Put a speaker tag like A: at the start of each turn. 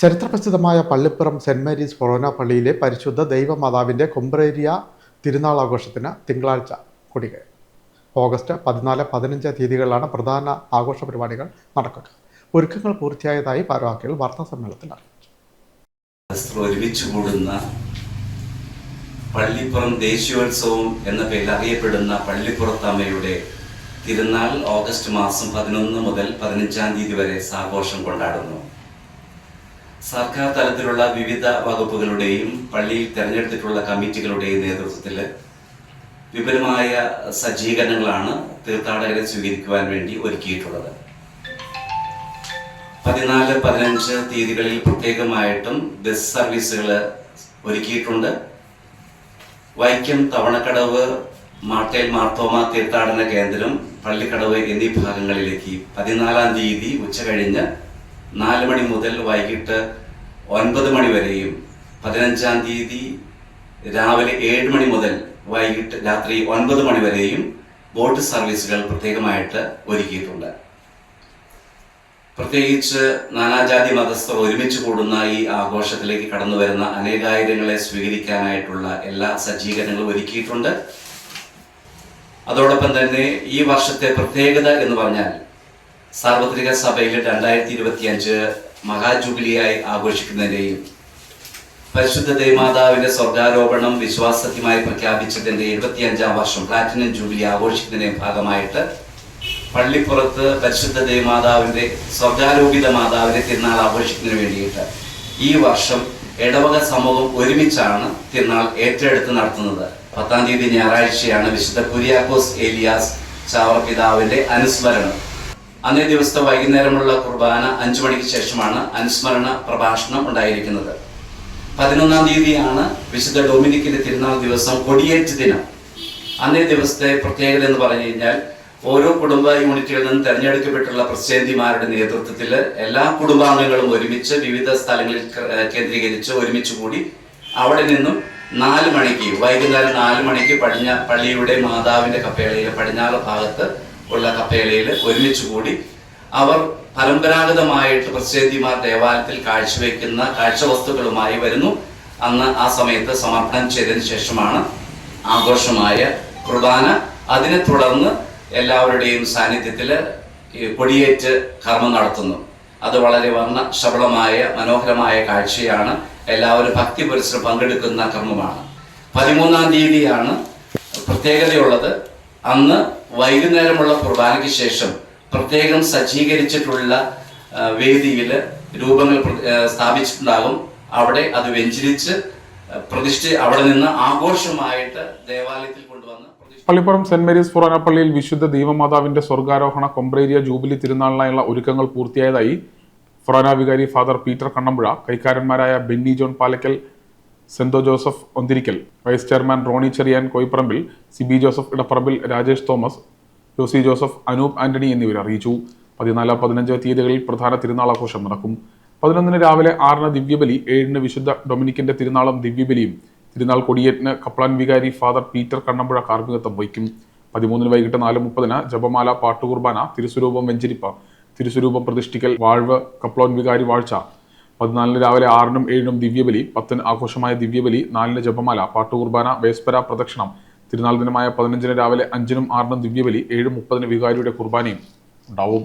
A: ചരിത്രപ്രസിദ്ധമായ Pallippuram saint Mary's ഫൊറോന പള്ളിയിലെ പരിശുദ്ധ ദൈവമാതാവിന്റെ കൊമ്പ്രേരിയ തിരുനാൾ ആഘോഷത്തിന് തിങ്കളാഴ്ച കൊടികയറി. ഓഗസ്റ്റ് പതിനാല് പതിനഞ്ച് തീയതികളിലാണ് പ്രധാന ആഘോഷ പരിപാടികൾ നടക്കുക. ഒരുക്കങ്ങൾ പൂർത്തിയായതായി ഭാരവാഹികൾ വാർത്താ സമ്മേളനത്തിൽ അറിയിച്ചു
B: ഒരുമിച്ച് കൂടുന്ന പള്ളിപ്പുറം ദേശീയോത്സവം എന്ന പേരിൽ അറിയപ്പെടുന്ന പള്ളിപ്പുറത്തമ്മയുടെ തിരുനാൾ ഓഗസ്റ്റ് മാസം പതിനൊന്ന് മുതൽ പതിനഞ്ചാം തീയതി വരെ ആഘോഷം കൊണ്ടാടുന്നു. സർക്കാർ തലത്തിലുള്ള വിവിധ വകുപ്പുകളുടെയും പള്ളിയിൽ തെരഞ്ഞെടുത്തിട്ടുള്ള കമ്മിറ്റികളുടെയും നേതൃത്വത്തിൽ വിപുലമായ സജ്ജീകരണങ്ങളാണ് തീർത്ഥാടകരെ സ്വീകരിക്കുവാൻ വേണ്ടി ഒരുക്കിയിട്ടുള്ളത്. പതിനാല് പതിനഞ്ച് തീയതികളിൽ പ്രത്യേകമായിട്ടും ബസ് സർവീസുകൾ ഒരുക്കിയിട്ടുണ്ട്. വൈക്കം തവണക്കടവ് മാട്ടേൽ മാർത്തോമ തീർത്ഥാടന കേന്ദ്രം പള്ളിക്കടവ് എന്നീ ഭാഗങ്ങളിലേക്ക് പതിനാലാം തീയതി ഉച്ച കഴിഞ്ഞ് നാല് മണി മുതൽ വൈകിട്ട് ഒൻപത് മണി വരെയും പതിനഞ്ചാം തീയതി രാവിലെ ഏഴ് മണി മുതൽ വൈകിട്ട് രാത്രി ഒൻപത് മണി വരെയും ബോട്ട് സർവീസുകൾ പ്രത്യേകമായിട്ട് ഒരുക്കിയിട്ടുണ്ട്. പ്രത്യേകിച്ച് നാനാജാതി മതസ്ഥർ ഒരുമിച്ച് കൂടുന്ന ഈ ആഘോഷത്തിലേക്ക് കടന്നു വരുന്ന അനേകായിരങ്ങളെ സ്വീകരിക്കാനായിട്ടുള്ള എല്ലാ സജ്ജീകരണങ്ങളും ഒരുക്കിയിട്ടുണ്ട്. അതോടൊപ്പം തന്നെ ഈ വർഷത്തെ പ്രത്യേകത എന്ന് പറഞ്ഞാൽ സാർവത്രിക സഭയിൽ രണ്ടായിരത്തി അഞ്ച് മഹാജൂബിലിയായി ആഘോഷിക്കുന്നതിന്റെയും പരിശുദ്ധ ദേവമാതാവിന്റെ സ്വർഗാരോപണം വിശ്വാസത്യമായി പ്രഖ്യാപിച്ചതിന്റെ എഴുപത്തിയഞ്ചാം വർഷം പ്ലാറ്റിനം ജൂബിലി ആഘോഷിക്കുന്നതിന്റെ ഭാഗമായിട്ട് പള്ളിപ്പുറത്ത് പരിശുദ്ധ ദേവമാതാവിന്റെ സ്വർഗാരോപിത മാതാവിന്റെ തിരുനാൾ ആഘോഷിക്കുന്നതിന് വേണ്ടിയിട്ട് ഈ വർഷം ഇടവക സമൂഹം ഒരുമിച്ചാണ് തിരുനാൾ ഏറ്റെടുത്ത് നടത്തുന്നത്. പത്താം തീയതി ഞായറാഴ്ചയാണ് വിശുദ്ധ കുര്യാക്കോസ് ഏലിയാസ് ചാവർ പിതാവിന്റെ അനുസ്മരണം. അന്നേ ദിവസത്തെ വൈകുന്നേരമുള്ള കുർബാന അഞ്ചു മണിക്ക് ശേഷമാണ് അനുസ്മരണ പ്രഭാഷണം ഉണ്ടായിരിക്കുന്നത്. പതിനൊന്നാം തീയതിയാണ് വിശുദ്ധ ഡൊമിനിക്കിന്റെ തിരുനാൾ ദിവസം കൊടിയേറ്റ് ദിനം. അന്നേ ദിവസത്തെ പ്രത്യേകത എന്ന് പറഞ്ഞു കഴിഞ്ഞാൽ ഓരോ കുടുംബ യൂണിറ്റുകളിൽ നിന്നും തെരഞ്ഞെടുക്കപ്പെട്ടുള്ള പ്രസിഡന്റിമാരുടെ നേതൃത്വത്തിൽ എല്ലാ കുടുംബാംഗങ്ങളും ഒരുമിച്ച് വിവിധ സ്ഥലങ്ങളിൽ കേന്ദ്രീകരിച്ച് ഒരുമിച്ച് കൂടി അവിടെ നിന്നും നാല് മണിക്ക് വൈകുന്നേരം നാല് മണിക്ക് പടിഞ്ഞ പള്ളിയുടെ മാതാവിന്റെ കപ്പേളയിലെ പടിഞ്ഞാറ് ഭാഗത്ത് ഉള്ള കപ്പേളയിൽ ഒരുമിച്ച് കൂടി അവർ പരമ്പരാഗതമായിട്ട് പ്രസിദ്ധിമാർ ദേവാലയത്തിൽ കാഴ്ചവെക്കുന്ന കാഴ്ചവസ്തുക്കളുമായി വരുന്നു. അന്ന് ആ സമയത്ത് സമർപ്പണം ചെയ്തതിനു ശേഷമാണ് ആഘോഷമായ കുർബാന. അതിനെ തുടർന്ന് എല്ലാവരുടെയും സാന്നിധ്യത്തിൽ കൊടിയേറ്റ് കർമ്മം നടത്തുന്നു. അത് വളരെ വർണ ശബളമായ മനോഹരമായ കാഴ്ചയാണ്. എല്ലാവരും ഭക്തി പരിസരം പങ്കെടുക്കുന്ന കർമ്മമാണ്. പതിമൂന്നാം തീയതിയാണ് പ്രത്യേകതയുള്ളത്. അന്ന് വൈകുന്നേരമുള്ള കുർബാനയ്ക്ക് ശേഷം പ്രത്യേകം സജ്ജീകരിച്ചിട്ടുള്ള വേദിയിൽ രൂപങ്ങൾ സ്ഥാപിച്ചിട്ടുണ്ടാകും. അവിടെ അത് വെഞ്ചരിച്ച് പ്രതിഷ്ഠ അവിടെ നിന്ന് ആഘോഷമായിട്ട് ദേവാലയത്തിൽ കൊണ്ടുവന്ന്
C: പള്ളിപ്പുറം സെന്റ് മേരീസ് ഫൊറാന പള്ളിയിൽ വിശുദ്ധ ദൈവമാതാവിന്റെ സ്വർഗാരോഹണ കൊമ്പ്രേരിയ ജൂബിലി തിരുനാളിനായുള്ള ഒരുക്കങ്ങൾ പൂർത്തിയായതായി ഫൊറാന വികാരി father Peter Kannampuzha കൈക്കാരന്മാരായ Benny John Palakkal Sentho Joseph Onthirikkal vice chairman Roni Cherian Koipparambil Sibi Joseph Edapparambil Rajesh Thomas Josy Joseph Anoop Antony എന്നിവർ അറിയിച്ചു. പതിനാല് പതിനഞ്ച് തീയതികളിൽ പ്രധാന തിരുനാൾ ആഘോഷം നടക്കും. പതിനൊന്നിന് രാവിലെ ആറിന് ദിവ്യബലി ഏഴിന് വിശുദ്ധ ഡൊമിനിക്കിന്റെ തിരുനാളും ദിവ്യബലിയും തിരുനാൾ കൊടിയേറ്റിന് കപ്ലാൻ വികാരി ഫാദർ പീറ്റർ കണ്ണമ്പുഴ കാർമ്മികത്വം വഹിക്കും. പതിമൂന്നിന് വൈകിട്ട് നാല് മുപ്പതിന് ജപമാല പാട്ടുകുർബാന തിരുസ്വരൂപം വെഞ്ചരിപ്പ് തിരുസ്വരൂപം പ്രതിഷ്ഠിക്കൽ വാഴ്വ് കപ്ലോൻ വികാരി വാഴ്ച പതിനാലിന് രാവിലെ ആറിനും ഏഴിനും ദിവ്യബലി പത്തിന് ആഘോഷമായ ദിവ്യബലി നാലിന് ജപമാല പാട്ടുകുർബാന വേസ്പര പ്രദക്ഷിണം തിരുനാൾ ദിനമായ പതിനഞ്ചിന് രാവിലെ അഞ്ചിനും ആറിനും ദിവ്യബലി ഏഴ് മുപ്പതിന് വികാരിയുടെ കുർബാനയും ഉണ്ടാവും.